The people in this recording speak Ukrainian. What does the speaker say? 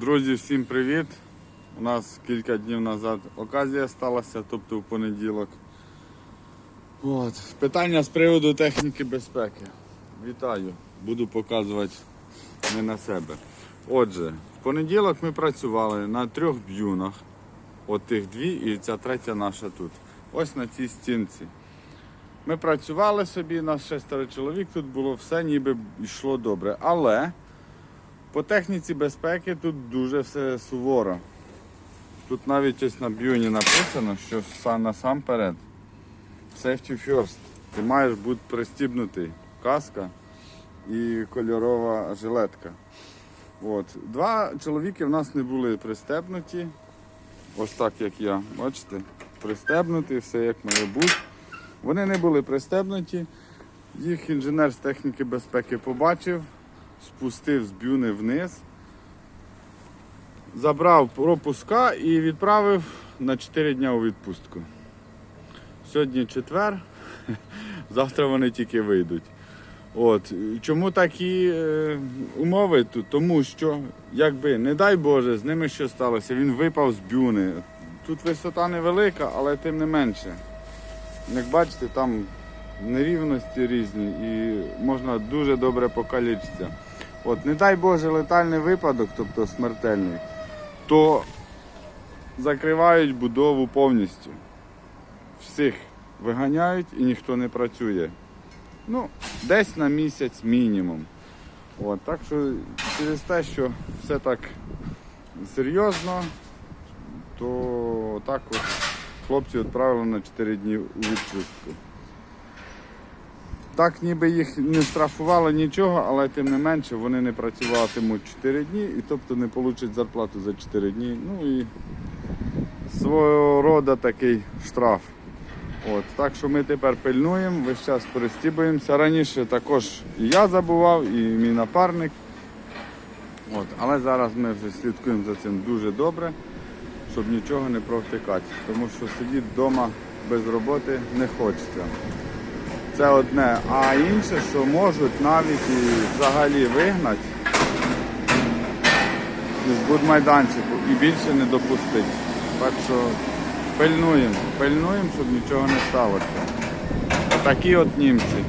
Друзі, всім привіт! У нас кілька днів назад оказія сталася, тобто в понеділок. От. Питання з приводу техніки безпеки. Вітаю, буду показувати не на себе. Отже, в понеділок ми працювали на трьох б'юнах. От тих дві і ця третя наша тут. Ось на цій стінці. Ми працювали собі, нас шестеро чоловік тут було, все ніби йшло добре. Але по техніці безпеки тут дуже все суворо. Тут навіть ось на б'юні написано, що насамперед safety first. Ти маєш бути пристібнутий. Каска і кольорова жилетка. От. Два чоловіки в нас не були пристебнуті. Ось так як я. Бачите? Пристебнуті, все як має бути. Вони не були пристебнуті. Їх інженер з техніки безпеки побачив, спустив з бюни вниз, забрав пропуска і відправив на 4 дня у відпустку. Сьогодні четвер, завтра вони тільки вийдуть. От. Чому такі е, умови тут? Тому що, якби, не дай Боже, з ними що сталося, він випав з бюни. Тут висота невелика, але тим не менше. Як бачите, там нерівності різні і можна дуже добре покалічитися. От, не дай Боже, летальний випадок, тобто смертельний, то закривають будову повністю. Всіх виганяють і ніхто не працює. Ну, десь на місяць мінімум. От, так що через те, що все так серйозно, то так от хлопці відправили на 4 дні у відпустку. Так ніби їх не штрафували нічого, але тим не менше вони не працюватимуть 4 дні і тобто не получать зарплату за 4 дні. Ну і свого роду такий штраф. От, так що ми тепер пильнуємо, весь час перестібуємося. Раніше також і я забував, і мій напарник. От, але зараз ми вже слідкуємо за цим дуже добре, щоб нічого не провтикати. Тому що сидіти вдома без роботи не хочеться. Це одне. А інше, що можуть навіть і взагалі вигнати з будмайданчику і більше не допустити. Так що пильнуємо, пильнуємо, щоб нічого не сталося. Такі от німці.